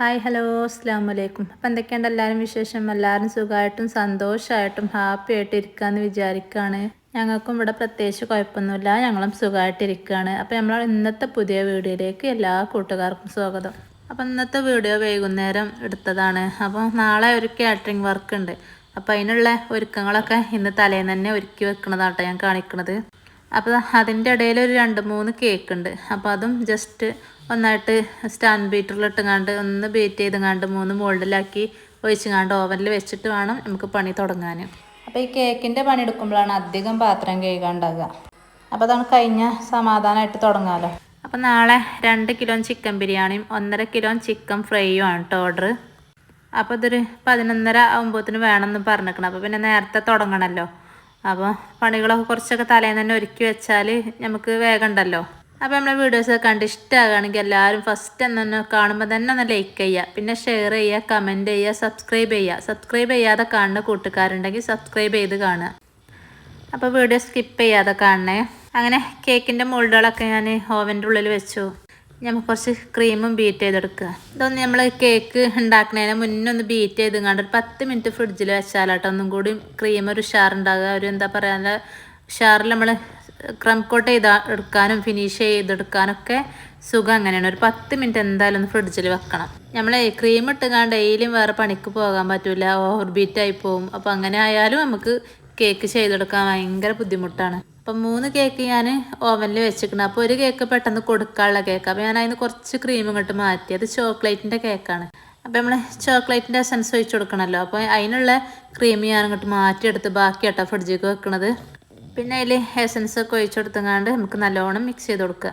Hi hello അസ്സാം വലൈക്കും അപ്പം എന്തൊക്കെയുണ്ട് എല്ലാവരും വിശേഷം? എല്ലാവരും സുഖമായിട്ടും സന്തോഷമായിട്ടും ഹാപ്പി ആയിട്ട് ഇരിക്കുകയെന്ന് വിചാരിക്കുകയാണ് ഞങ്ങൾക്കും ഇവിടെ പ്രത്യേകിച്ച് കുഴപ്പമൊന്നുമില്ല. ഞങ്ങളും സുഖമായിട്ടിരിക്കുകയാണ് അപ്പോൾ നമ്മൾ ഇന്നത്തെ പുതിയ വീഡിയോയിലേക്ക് എല്ലാ കൂട്ടുകാർക്കും സ്വാഗതം. അപ്പം ഇന്നത്തെ വീഡിയോ വൈകുന്നേരം എടുത്തതാണ്. അപ്പോൾ നാളെ ഒരു കാറ്ററിംഗ് വർക്ക് ഉണ്ട്. അപ്പോൾ അതിനുള്ള ഒരുക്കങ്ങളൊക്കെ ഇന്ന് തലേന്ന് തന്നെ ഒരുക്കി വെക്കണതാട്ടോ ഞാൻ കാണിക്കണത്. അപ്പോൾ അതിന്റെ ഇടയിൽ ഒരു രണ്ട് മൂന്ന് കേക്ക് ഉണ്ട്. അപ്പോൾ അതും ജസ്റ്റ് ഒന്നായിട്ട് സ്റ്റാൻഡ് ബീറ്ററിലിട്ടുങ്ങാണ്ട് ഒന്ന് ബീറ്റ് ചെയ്തുങ്ങാണ്ട് മൂന്ന് മോൾഡിലാക്കി ഒഴിച്ചുങ്ങാണ്ട് ഓവനിൽ വെച്ചിട്ട് വേണം നമുക്ക് പണി തുടങ്ങാൻ അപ്പോൾ ഈ കേക്കിന്റെ പണി എടുക്കുമ്പോഴാണ് അധികം പാത്രം കഴുകാണ്ടാകുക അപ്പോൾ അതാണ് കഴിഞ്ഞ സമാധാനമായിട്ട് തുടങ്ങാമല്ലോ അപ്പോൾ നാളെ രണ്ട് കിലോ ചിക്കൻ ബിരിയാണിയും ഒന്നര കിലോ ചിക്കൻ ഫ്രൈയും ആണ് കേട്ടോ ഓർഡർ അപ്പോൾ ഇതൊരു പതിനൊന്നര ആകുമ്പോഴത്തിന് വേണമെന്ന് പറഞ്ഞിരിക്കണം. അപ്പോൾ പിന്നെ നേരത്തെ തുടങ്ങണമല്ലോ അപ്പോൾ പണികളൊക്കെ കുറച്ചൊക്കെ തലേന്ന് തന്നെ ഒരുക്കി വെച്ചാൽ നമുക്ക് വേഗം ഉണ്ടല്ലോ. അപ്പോൾ നമ്മളെ വീഡിയോസ് കണ്ട് ഇഷ്ടമാകുകയാണെങ്കിൽ എല്ലാവരും ഫസ്റ്റ് തന്നെ കാണുമ്പോൾ തന്നെ ഒന്ന് ലൈക്ക് ചെയ്യുക. പിന്നെ ഷെയർ ചെയ്യുക കമന്റ് ചെയ്യുക സബ്സ്ക്രൈബ് ചെയ്യുക. സബ്സ്ക്രൈബ് ചെയ്യാതെ കാണുന്ന കൂട്ടുകാരുണ്ടെങ്കിൽ സബ്സ്ക്രൈബ് ചെയ്ത് കാണുക. അപ്പോൾ വീഡിയോ സ്കിപ്പ് ചെയ്യാതെ കാണണേ. അങ്ങനെ കേക്കിന്റെ മോൾഡുകളൊക്കെ ഞാൻ ഓവന്റെ ഉള്ളിൽ വെച്ചു. നമുക്ക് കുറച്ച് ക്രീമും ബീറ്റ് ചെയ്തെടുക്കുക. ഇതൊന്ന് നമ്മൾ കേക്ക് ഉണ്ടാക്കുന്നതിന് മുന്നേ ഒന്ന് ബീറ്റ് ചെയ്ത് കണ്ട് ഒരു പത്ത് മിനിറ്റ് ഫ്രിഡ്ജിൽ വെച്ചാലാട്ടോ ഒന്നും കൂടി ക്രീം ഒരു ഉഷാറുണ്ടാകുക ഒരു എന്താ പറയുക ഉഷാറിൽ നമ്മൾ ക്രം കോട്ട് ചെയ്ത് എടുക്കാനും ഫിനിഷ് ചെയ്തെടുക്കാനൊക്കെ സുഖം അങ്ങനെയാണ്. ഒരു പത്ത് മിനിറ്റ് എന്തായാലും ഒന്ന് ഫ്രിഡ്ജിൽ വെക്കണം. നമ്മൾ ക്രീം ഇട്ടുകാണ്ട് ഡെയിലിയും വേറെ പണിക്ക് പോകാൻ പറ്റില്ല ഓവർ ബീറ്റ് ആയി പോകും അപ്പോൾ അങ്ങനെ ആയാലും നമുക്ക് കേക്ക് ചെയ്തെടുക്കാൻ ഭയങ്കര ബുദ്ധിമുട്ടാണ്. അപ്പം മൂന്ന് കേക്ക് ഞാൻ ഓവനിൽ വെച്ചിരിക്കണം. അപ്പോൾ ഒരു കേക്ക് പെട്ടെന്ന് കൊടുക്കാനുള്ള കേക്ക് അപ്പോൾ ഞാൻ അതിന് കുറച്ച് ക്രീം ഇങ്ങോട്ട് മാറ്റി. അത് ചോക്ലേറ്റിന്റെ കേക്കാണ് അപ്പോൾ നമ്മൾ ചോക്ലേറ്റിന്റെ എസൻസ് ഒഴിച്ച് കൊടുക്കണമല്ലോ അപ്പോൾ അതിനുള്ള ക്രീം ഞാൻ ഇങ്ങോട്ട് മാറ്റിയെടുത്ത് ബാക്കി കേട്ടോ ഫ്രിഡ്ജിലേക്ക് വെക്കണത്. പിന്നെ അതിൽ എസൻസ് ഒക്കെ ഒഴിച്ചെടുത്തങ്ങാണ്ട് നമുക്ക് നല്ലോണം മിക്സ് ചെയ്ത് കൊടുക്കുക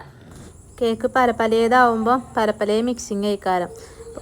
കേക്ക് പരപ്പലേതാവുമ്പോൾ പരപ്പലേ പല പല മിക്സിങ് കഴിക്കാരം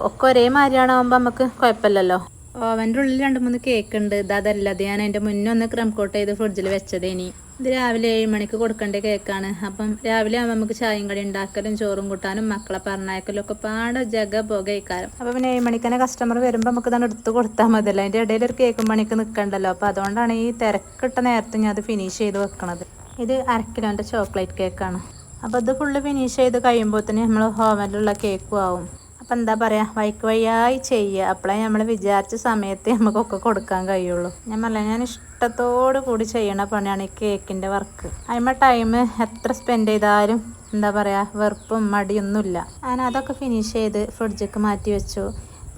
ഒക്കെ ഒരേ മാതിരിയാണാവുമ്പോൾ നമുക്ക് കുഴപ്പമില്ലല്ലോ. ഓവന്റെ ഉള്ളിൽ രണ്ട് മൂന്ന് കേക്ക് ഉണ്ട് ഇത് അതല്ല അത് ഞാൻ എന്റെ മുന്നേ ഒന്ന് ക്രം കോട്ട് ചെയ്ത് ഫ്രിഡ്ജിൽ വെച്ചതേനി ഇത് രാവിലെ ഏഴ് മണിക്ക് കൊടുക്കേണ്ട കേക്കാണ്. അപ്പം രാവിലെ ആകുമ്പോൾ നമുക്ക് ചായയും കടി ഉണ്ടാക്കലും ചോറും കൂട്ടാനും മക്കളെ പറഞ്ഞയക്കലും ഒക്കെ പാടെ ജഗ പുക കഴിക്കാരം അപ്പം പിന്നെ ഏഴ് മണിക്ക് തന്നെ കസ്റ്റമർ വരുമ്പോൾ നമുക്ക് തന്നെ എടുത്ത് കൊടുത്താൽ മതിയല്ലോ. അതിന്റെ ഇടയിൽ ഒരു കേക്കും പണിക്ക് നിൽക്കണ്ടല്ലോ അപ്പോൾ അതുകൊണ്ടാണ് ഈ തിരക്കിട്ട നേരത്തെ ഞാൻ അത് ഫിനിഷ് ചെയ്ത് വെക്കണത്. ഇത് അര കിലോന്റെ ചോക്ലേറ്റ് കേക്കാണ് അപ്പോൾ ഇത് ഫുള്ള് ഫിനിഷ് ചെയ്ത് കഴിയുമ്പോൾ തന്നെ നമ്മൾ ഹോവനിലുള്ള കേക്കും ആവും. അപ്പം എന്താ പറയുക വൈക്ക് വഴിയായി ചെയ്യുക. അപ്പോഴേ നമ്മൾ വിചാരിച്ച സമയത്ത് നമുക്കൊക്കെ കൊടുക്കാൻ കഴിയുള്ളൂ. ഞാൻ പറഞ്ഞ ഞാൻ ഇഷ്ടത്തോടു കൂടി ചെയ്യണ പണിയാണ് ഈ കേക്കിന്റെ വർക്ക്. അതിമ ടൈം എത്ര സ്പെൻഡ് ചെയ്താലും എന്താ പറയുക വെറുപ്പും മടിയൊന്നുമില്ല. ഞാൻ അതൊക്കെ ഫിനിഷ് ചെയ്ത് ഫ്രിഡ്ജിക്ക് മാറ്റി വെച്ചു.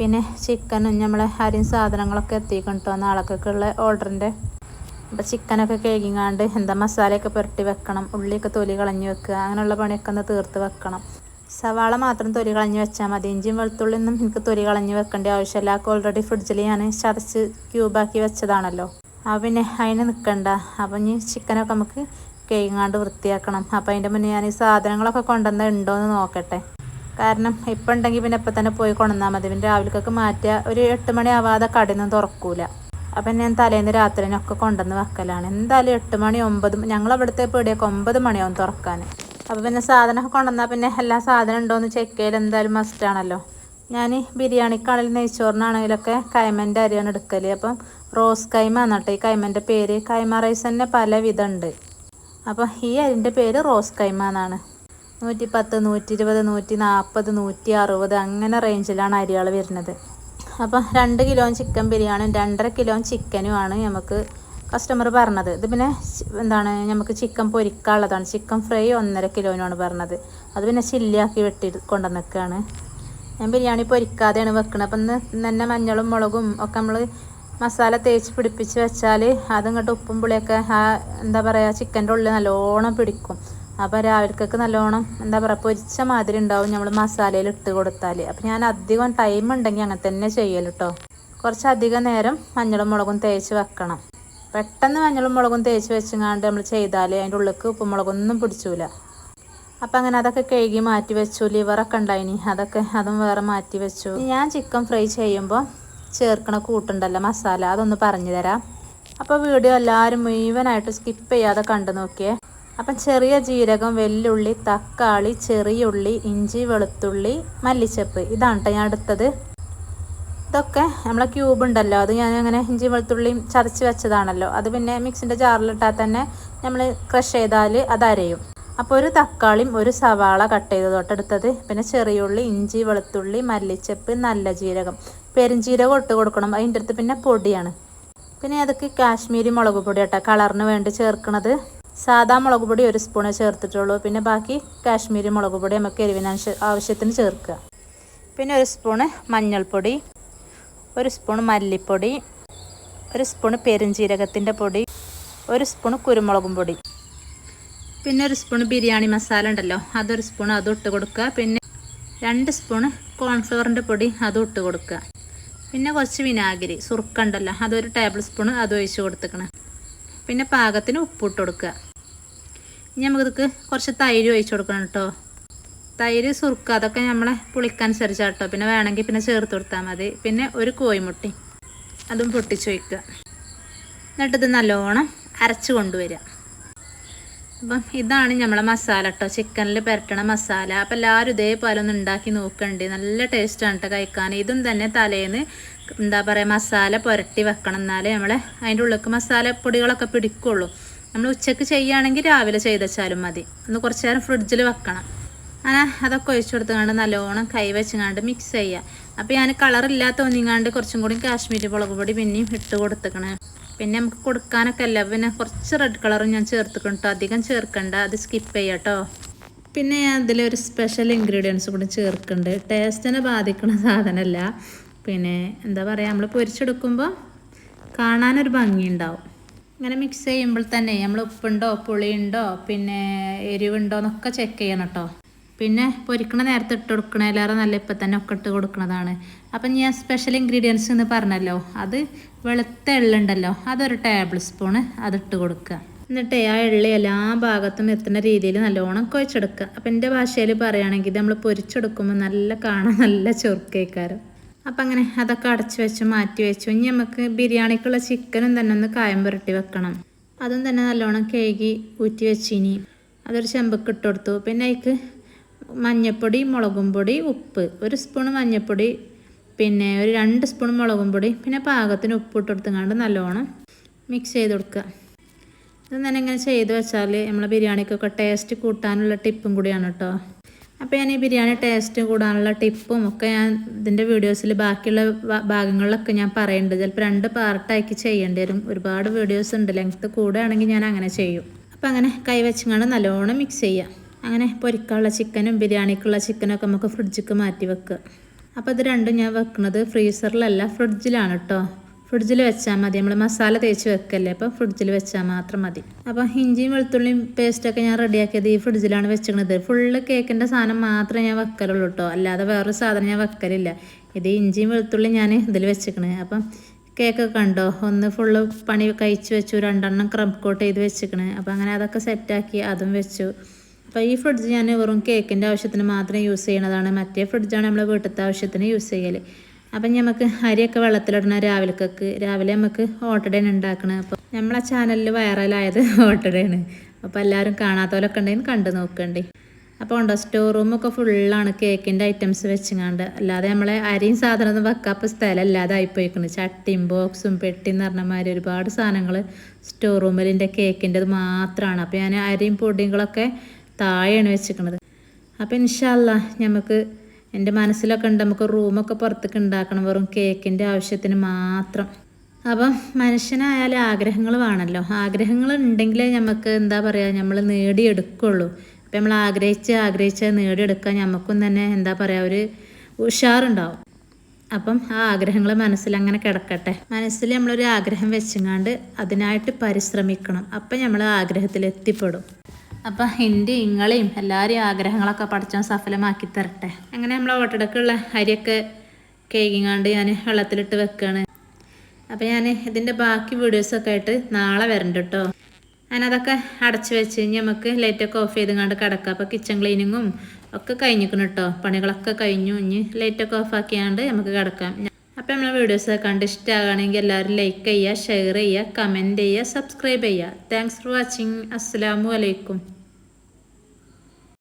പിന്നെ ചിക്കനും നമ്മളെ അരിയും സാധനങ്ങളൊക്കെ എത്തിക്കൊണ്ടോ നാളേക്കൊക്കെയുള്ള ഓർഡറിന്റെ അപ്പോൾ ചിക്കനൊക്കെ കേകിങ്ങാണ്ട് എന്താ മസാലയൊക്കെ പുരട്ടി വെക്കണം. ഉള്ളിയൊക്കെ തൊലി കളഞ്ഞ് വെക്കുക. അങ്ങനെയുള്ള പണിയൊക്കെ ഒന്ന് തീർത്ത് വെക്കണം. സവാള മാത്രം തൊലി കളഞ്ഞ് വെച്ചാൽ മതി. ഇഞ്ചിയും വെളുത്തുള്ളിയൊന്നും എനിക്ക് തൊലി കളഞ്ഞ് വെക്കേണ്ട ആവശ്യമില്ല. ഓൾറെഡി ഫ്രിഡ്ജിൽ ഞാൻ ചതച്ച് ക്യൂബാക്കി വെച്ചതാണല്ലോ. ആ പിന്നെ അതിന് നിൽക്കണ്ട അപ്പം ഇനി ചിക്കനൊക്കെ നമുക്ക് കേങ്ങാണ്ട് വൃത്തിയാക്കണം. അപ്പം അതിന്റെ മുന്നേ ഞാൻ ഈ സാധനങ്ങളൊക്കെ കൊണ്ടുവന്ന ഉണ്ടോ എന്ന് നോക്കട്ടെ. കാരണം ഇപ്പം ഉണ്ടെങ്കിൽ പിന്നെ ഇപ്പം തന്നെ പോയി കൊണ്ടുവന്നാൽ മതി. പിന്നെ രാവിലേക്കൊക്കെ മാറ്റുക ഒരു എട്ട് മണി ആവാതെ കടയൊന്നും തുറക്കൂല. അപ്പം ഞാൻ തലേന്ന് രാത്രിനൊക്കെ കൊണ്ടുവന്ന് വെക്കലാണ്. എന്തായാലും എട്ട് മണി ഒമ്പത് ഞങ്ങളവിടുത്തെ പേടിയൊക്കെ ഒമ്പത് മണിയാവും തുറക്കാൻ അപ്പോൾ പിന്നെ സാധനമൊക്കെ കൊണ്ടുവന്നാൽ പിന്നെ എല്ലാ സാധനം ഉണ്ടോ എന്ന് ചെക്ക് ചെയ്യൽ എന്തായാലും മസ്റ്റാണല്ലോ ഞാൻ ബിരിയാണിക്കാണെങ്കിലും നെയ്ച്ചോറിനാണെങ്കിലൊക്കെ കൈമന്റെ അരിയാണ് എടുക്കൽ അപ്പം റോസ് കൈമ എന്നിട്ട് ഈ കൈമന്റെ പേര് കൈമ റൈസ് തന്നെ പല വിധമുണ്ട് അപ്പോൾ ഈ അരിന്റെ പേര് റോസ് കൈമ എന്നാണ് നൂറ്റി പത്ത് നൂറ്റി ഇരുപത് നൂറ്റി നാൽപ്പത് നൂറ്റി അറുപത് അങ്ങനെ റേഞ്ചിലാണ് അരികൾ വരുന്നത്. അപ്പം രണ്ട് കിലോ ചിക്കൻ ബിരിയാണിയും രണ്ടര കിലോ ചിക്കനുമാണ് നമുക്ക് കസ്റ്റമർ പറഞ്ഞത്. ഇത് പിന്നെ എന്താണ് നമുക്ക് ചിക്കൻ പൊരിക്കാനുള്ളതാണ്. ചിക്കൻ ഫ്രൈ ഒന്നര കിലോനാണ് പറഞ്ഞത്. അത് പിന്നെ ചില്ലിയാക്കി വെട്ടി കൊണ്ടു നിൽക്കുകയാണ് ഞാൻ ബിരിയാണി പൊരിക്കാതെയാണ് വെക്കുന്നത് അപ്പം തന്നെ മഞ്ഞളും മുളകും ഒക്കെ നമ്മൾ മസാല തേച്ച് പിടിപ്പിച്ച് വെച്ചാൽ അതിങ്ങോട്ട് ഉപ്പും പുളിയൊക്കെ ആ എന്താ പറയുക ചിക്കന്റെ ഉള്ളിൽ നല്ലോണം പിടിക്കും. അപ്പോൾ രാവിലേക്കൊക്കെ നല്ലോണം എന്താ പറയുക പൊരിച്ച മാതിരി ഉണ്ടാവും നമ്മൾ മസാലയിൽ ഇട്ട് കൊടുത്താൽ അപ്പം ഞാൻ അധികം ടൈം ഉണ്ടെങ്കിൽ അങ്ങനെ തന്നെ കേട്ടോ കുറച്ചധികം നേരം മഞ്ഞളും മുളകും തേച്ച് വെക്കണം. പെട്ടെന്ന് മഞ്ഞളും മുളകും തേച്ച് വെച്ചങ്ങാണ്ട് നമ്മൾ ചെയ്താൽ അതിന്റെ ഉള്ളിലേക്ക് ഉപ്പും മുളകൊന്നും പിടിച്ചില്ല അപ്പം അങ്ങനെ അതൊക്കെ കഴുകി മാറ്റി വെച്ചു. ലിവറൊക്കെ ഉണ്ടായിനി. അതൊക്കെ അതും വേറെ മാറ്റി വെച്ചു. ഞാൻ ചിക്കൻ ഫ്രൈ ചെയ്യുമ്പോൾ ചേർക്കണ കൂട്ടുണ്ടല്ലോ മസാല അതൊന്ന് പറഞ്ഞു തരാം. അപ്പോൾ വീഡിയോ എല്ലാവരും മുഴുവനായിട്ട് സ്കിപ്പ് ചെയ്യാതെ കണ്ടു നോക്കിയേ. അപ്പം ചെറിയ ജീരകം വെല്ലുള്ളി തക്കാളി ചെറിയുള്ളി ഇഞ്ചി വെളുത്തുള്ളി മല്ലിച്ചപ്പ്. ഇതാണ് കേട്ടോ ഞാൻ എടുത്തത്. ഇതൊക്കെ നമ്മളെ ക്യൂബ് ഉണ്ടല്ലോ. അത് ഞാൻ അങ്ങനെ ഇഞ്ചി വെളുത്തുള്ളിയും ചതച്ച് വെച്ചതാണല്ലോ. അത് പിന്നെ മിക്സിന്റെ ജാറിലിട്ടാൽ തന്നെ നമ്മൾ ക്രഷ് ചെയ്താൽ അത് അരയും. അപ്പോൾ ഒരു തക്കാളിയും ഒരു സവാള കട്ട് ചെയ്ത് തൊട്ടെടുത്തത് പിന്നെ ചെറിയുള്ളി ഇഞ്ചി വെളുത്തുള്ളി മല്ലിച്ചപ്പ് നല്ല ജീരകം. പെരുംജീരകം ഇട്ട് കൊടുക്കണം. അതിന്റെ അടുത്ത് പിന്നെ പൊടിയാണ്. പിന്നെ അതൊക്കെ കാശ്മീരി മുളക് പൊടി കേട്ടോ കളറിന് വേണ്ടി ചേർക്കണത്. സാധാ മുളക് പൊടി ഒരു സ്പൂണേ ചേർത്തിട്ടുള്ളൂ. പിന്നെ ബാക്കി കാശ്മീരി മുളക് പൊടി നമുക്ക് എരിവിന് ആവശ്യത്തിന് ചേർക്കുക. പിന്നെ ഒരു സ്പൂണ് മഞ്ഞൾപ്പൊടി. ഒരു സ്പൂൺ മല്ലിപ്പൊടി ഒരു സ്പൂൺ പെരുംജീരകത്തിന്റെ പൊടി ഒരു സ്പൂൺ കുരുമുളകും പൊടി. പിന്നെ ഒരു സ്പൂൺ ബിരിയാണി മസാല ഉണ്ടല്ലോ അതൊരു സ്പൂൺ അതും ഇട്ട് കൊടുക്കുക. പിന്നെ രണ്ട് സ്പൂണ് കോൺഫ്ലവറിന്റെ പൊടി അതും ഇട്ട് കൊടുക്കുക. പിന്നെ കുറച്ച് വിനാഗിരി സുറുക്ക ഉണ്ടല്ലോ അതൊരു ടേബിൾ സ്പൂൺ അത് ഒഴിച്ച് കൊടുത്തേക്കണം പിന്നെ പാകത്തിന് ഉപ്പിട്ട് കൊടുക്കുക. ഇനി നമുക്കിതൊക്കെ കുറച്ച് തൈര് ഒഴിച്ച് കൊടുക്കണം കേട്ടോ. തൈര് സുർക്ക അതൊക്കെ നമ്മളെ പുളിക്കനുസരിച്ച് കേട്ടോ പിന്നെ വേണമെങ്കിൽ പിന്നെ ചേർത്ത് കൊടുത്താൽ മതി. പിന്നെ ഒരു കോഴിമുട്ടി അതും പൊട്ടിച്ച് വയ്ക്കുക എന്നിട്ടിത് നല്ലോണം അരച്ച് കൊണ്ടുവരിക. അപ്പം ഇതാണ് നമ്മളെ മസാല കേട്ടോ ചിക്കനിൽ പുരട്ടണ മസാല. അപ്പം എല്ലാവരും ഇതേപോലെ ഒന്ന് ഉണ്ടാക്കി നോക്കണ്ടേ. നല്ല ടേസ്റ്റാണ് കേട്ടോ കഴിക്കാൻ. ഇതും തന്നെ തലേന്ന് എന്താ പറയുക മസാല പുരട്ടി വെക്കണം എന്നാലേ നമ്മൾ അതിന്റെ ഉള്ളിലേക്ക് മസാല പൊടികളൊക്കെ പിടിക്കുള്ളൂ. നമ്മൾ ഉച്ചയ്ക്ക് ചെയ്യുകയാണെങ്കിൽ രാവിലെ ചെയ്തച്ചാലും മതി. ഒന്ന് കുറച്ച് നേരം ഫ്രിഡ്ജിൽ വെക്കണം. അങ്ങനെ അതൊക്കെ ഒഴിച്ചു കൊടുത്തുകൊണ്ട് നല്ലോണം കൈ വെച്ചുകൊണ്ട് മിക്സ് ചെയ്യുക അപ്പോൾ ഞാൻ കളറില്ലാത്ത ഒന്നിങ്ങാണ്ട് കുറച്ചും കൂടി കാശ്മീരി മുളക് പൊടി പിന്നെയും ഇട്ട് കൊടുത്തേക്കണേ. പിന്നെ നമുക്ക് കൊടുക്കാനൊക്കെ അല്ല പിന്നെ കുറച്ച് റെഡ് കളറും ഞാൻ ചേർത്തിക്കണം കേട്ടോ അധികം ചേർക്കണ്ട അത് സ്കിപ്പ് ചെയ്യാം കേട്ടോ പിന്നെ ഞാൻ ഇതിലൊരു സ്പെഷ്യൽ ഇൻഗ്രീഡിയൻസ് കൂടി ചേർക്കുന്നുണ്ട് ടേസ്റ്റിനെ ബാധിക്കുന്ന സാധനമല്ല പിന്നെ എന്താ പറയുക നമ്മൾ പൊരിച്ചെടുക്കുമ്പോൾ കാണാനൊരു ഭംഗിയുണ്ടാവും ഇങ്ങനെ മിക്സ് ചെയ്യുമ്പോൾ തന്നെ നമ്മൾ ഉപ്പുണ്ടോ പുളിയുണ്ടോ പിന്നെ എരിവുണ്ടോ എന്നൊക്കെ ചെക്ക് ചെയ്യണം കേട്ടോ പിന്നെ പൊരിക്കണ നേരത്തെ ഇട്ട് കൊടുക്കണേലേറെ നല്ല ഇപ്പം തന്നെ ഒക്കെ ഇട്ട് കൊടുക്കുന്നതാണ് അപ്പം ഞാൻ സ്പെഷ്യൽ ഇൻഗ്രീഡിയൻസ് എന്ന് പറഞ്ഞല്ലോ. അത് വെളുത്ത എള്ളുണ്ടല്ലോ അതൊരു ടേബിൾ സ്പൂണ് അതിട്ട് കൊടുക്കുക എന്നിട്ട് ആ എള്ളി എല്ലാ ഭാഗത്തും എത്തുന്ന രീതിയിൽ നല്ലോണം കുഴച്ചെടുക്കുക അപ്പം എന്റെ ഭാഷയിൽ പറയുകയാണെങ്കിൽ നമ്മൾ പൊരിച്ചെടുക്കുമ്പോൾ നല്ല കാണാൻ നല്ല ചൊറുക്കേക്കാരം. അപ്പം അങ്ങനെ അതൊക്കെ അടച്ചു വെച്ച് മാറ്റി വെച്ചു. ഇനി നമുക്ക് ബിരിയാണിക്കുള്ള ചിക്കനും തന്നെ ഒന്ന് കായം പുരട്ടി വെക്കണം. അതും തന്നെ നല്ലോണം കേകി ഊറ്റി വെച്ചിനി. അതൊരു ചെമ്പക്ക് കൊടുത്തു. പിന്നെ അതിക്ക് മഞ്ഞൾപ്പൊടി മുളകും പൊടി ഉപ്പ്. ഒരു സ്പൂൺ മഞ്ഞൾപ്പൊടി പിന്നെ ഒരു രണ്ട് സ്പൂൺ മുളകും പൊടി പിന്നെ പാകത്തിന് ഉപ്പ് ഇട്ട് കൊടുത്തങ്ങാണ്ട് നല്ലോണം മിക്സ് ചെയ്ത് കൊടുക്കുക. ഇത് തന്നെ ഇങ്ങനെ ചെയ്ത് വെച്ചാൽ നമ്മളെ ബിരിയാണിക്കൊക്കെ ടേസ്റ്റ് കൂട്ടാനുള്ള ടിപ്പും കൂടിയാണ് കേട്ടോ. അപ്പോൾ ഞാൻ ഈ ബിരിയാണി ടേസ്റ്റ് കൂടാനുള്ള ടിപ്പും ഒക്കെ ഞാൻ ഇതിന്റെ വീഡിയോസിൽ ബാക്കിയുള്ള ഭാഗങ്ങളിലൊക്കെ ഞാൻ പറയുന്നുണ്ട് ചിലപ്പോൾ രണ്ട് പാർട്ടാക്കി ചെയ്യേണ്ടി വരും. ഒരുപാട് വീഡിയോസ് ഉണ്ട്. ലെങ്ത്ത് കൂടുകയാണെങ്കിൽ ഞാൻ അങ്ങനെ ചെയ്യും. അപ്പോൾ അങ്ങനെ കൈ വെച്ചങ്ങാണ്ട് നല്ലോണം മിക്സ് ചെയ്യാം അങ്ങനെ പൊരിക്കാനുള്ള ചിക്കനും ബിരിയാണിക്കുള്ള ചിക്കനൊക്കെ നമുക്ക് ഫ്രിഡ്ജിക്ക് മാറ്റി വെക്കുക അപ്പോൾ ഇത് രണ്ടും ഞാൻ വെക്കുന്നത് ഫ്രീസറിലല്ല ഫ്രിഡ്ജിലാണ് കേട്ടോ ഫ്രിഡ്ജിൽ വെച്ചാൽ മതി. നമ്മൾ മസാല തേച്ച് വെക്കല്ലേ? അപ്പോൾ ഫ്രിഡ്ജിൽ വെച്ചാൽ മാത്രം മതി. അപ്പോൾ ഇഞ്ചിയും വെളുത്തുള്ളിയും പേസ്റ്റൊക്കെ ഞാൻ റെഡിയാക്കിയത് ഈ ഫ്രിഡ്ജിലാണ് വെച്ചിരിക്കുന്നത് ഫുള്ള് കേക്കിന്റെ സാധനം മാത്രമേ ഞാൻ വെക്കലുള്ളൂ കേട്ടോ അല്ലാതെ വേറൊരു സാധനം ഞാൻ വെക്കലില്ല. ഇത് ഇഞ്ചിയും വെളുത്തുള്ളിയും ഞാൻ ഇതിൽ വെച്ചിരിക്കണേ അപ്പം കേക്കൊക്കെ കണ്ടോ? ഒന്ന് ഫുള്ള് പണി കഴിച്ച് വെച്ചു രണ്ടെണ്ണം ക്രം കോട്ട് ചെയ്ത് വെച്ചിരിക്കണേ അപ്പോൾ അങ്ങനെ അതൊക്കെ സെറ്റാക്കി അതും വെച്ചു. അപ്പോൾ ഈ ഫ്രിഡ്ജ് ഞാൻ വെറും കേക്കിന്റെ ആവശ്യത്തിന് മാത്രം യൂസ് ചെയ്യണതാണ്. മറ്റേ ഫ്രിഡ്ജാണ് നമ്മൾ വീട്ടിലത്തെ ആവശ്യത്തിന് യൂസ് ചെയ്യൽ അപ്പം നമുക്ക് അരിയൊക്കെ വെള്ളത്തിലിടണ രാവിലേക്കൊക്കെ. രാവിലെ നമുക്ക് ഓട്ടടയാണ് ഉണ്ടാക്കണം അപ്പോൾ നമ്മളെ ചാനലിൽ വൈറലായത് ഓട്ടടയാണ് അപ്പോൾ എല്ലാവരും കാണാത്തവരൊക്കെ ഉണ്ടെങ്കിൽ കണ്ടു നോക്കണ്ടേ. അപ്പോൾ ഉണ്ടോ? സ്റ്റോർ റൂമൊക്കെ ഫുള്ളാണ് കേക്കിന്റെ ഐറ്റംസ് വെച്ചിങ്ങാണ്ട്. അല്ലാതെ നമ്മളെ അരിയും സാധനമൊന്നും വെക്കാത്ത സ്ഥലം അല്ലാതെ ആയിപ്പോയിക്കുന്നു ചട്ടിയും ബോക്സും പെട്ടിയും എന്ന് പറഞ്ഞ മാതിരി ഒരുപാട് സാധനങ്ങൾ സ്റ്റോർ റൂമിലിന്റെ കേക്കിന്റെത് മാത്രമാണ് അപ്പോൾ ഞാൻ അരിയും പൊടികളൊക്കെ താഴെയാണ് വെച്ചിരിക്കുന്നത് അപ്പോൾ ഇൻഷാല്ല നമുക്ക് എന്റെ മനസ്സിലൊക്കെ ഉണ്ട് നമുക്ക് റൂമൊക്കെ പുറത്തേക്ക് ഉണ്ടാക്കണം വെറും കേക്കിന്റെ ആവശ്യത്തിന് മാത്രം. അപ്പം മനുഷ്യനായാലും ആഗ്രഹങ്ങൾ വേണമല്ലോ ആഗ്രഹങ്ങൾ ഉണ്ടെങ്കിലേ നമുക്ക് എന്താ പറയുക നമ്മൾ നേടിയെടുക്കുള്ളൂ. അപ്പം നമ്മൾ ആഗ്രഹിച്ച് ആഗ്രഹിച്ച് നേടിയെടുക്കാൻ നമുക്കും തന്നെ എന്താ പറയുക ഒരു ഉഷാറുണ്ടാവും. അപ്പം ആ ആഗ്രഹങ്ങൾ മനസ്സിൽ അങ്ങനെ കിടക്കട്ടെ. മനസ്സിൽ നമ്മളൊരു ആഗ്രഹം വെച്ചങ്ങാണ്ട് അതിനായിട്ട് പരിശ്രമിക്കണം. അപ്പം നമ്മൾ ആഗ്രഹത്തിൽ എത്തിപ്പെടും അപ്പം എന്റെ ഇങ്ങളെയും എല്ലാവരെയും ആഗ്രഹങ്ങളൊക്കെ പഠിച്ചാൽ സഫലമാക്കി തരട്ടെ. അങ്ങനെ നമ്മൾ ഓട്ടടക്കുള്ള അരിയൊക്കെ കേക്കിങ്ങാണ്ട് ഞാൻ വെള്ളത്തിലിട്ട് വെക്കുകയാണ് അപ്പോൾ ഞാൻ ഇതിന്റെ ബാക്കി വീഡിയോസൊക്കെ ആയിട്ട് നാളെ വരണ്ട കേട്ടോ ഞാനതൊക്കെ അടച്ചു വെച്ച് കഴിഞ്ഞ് നമുക്ക് ലൈറ്റൊക്കെ ഓഫ് ചെയ്തുങ്ങാണ്ട് കിടക്കാം. അപ്പോൾ കിച്ചൺ ക്ലീനിങ്ങും ഒക്കെ കഴിഞ്ഞിരിക്കണം കേട്ടോ പണികളൊക്കെ കഴിഞ്ഞു. ഇനി ലൈറ്റൊക്കെ ഓഫ് ആക്കിയാണ്ട് നമുക്ക് കിടക്കാം. അപ്പോൾ നമ്മളെ വീഡിയോസൊക്കെ കണ്ട് ഇഷ്ടമാകുകയാണെങ്കിൽ എല്ലാവരും ലൈക്ക് ചെയ്യുക ഷെയർ ചെയ്യുക കമന്റ് ചെയ്യുക സബ്സ്ക്രൈബ് ചെയ്യുക. താങ്ക്സ് ഫോർ വാച്ചിങ് അസ്സാം വലൈക്കും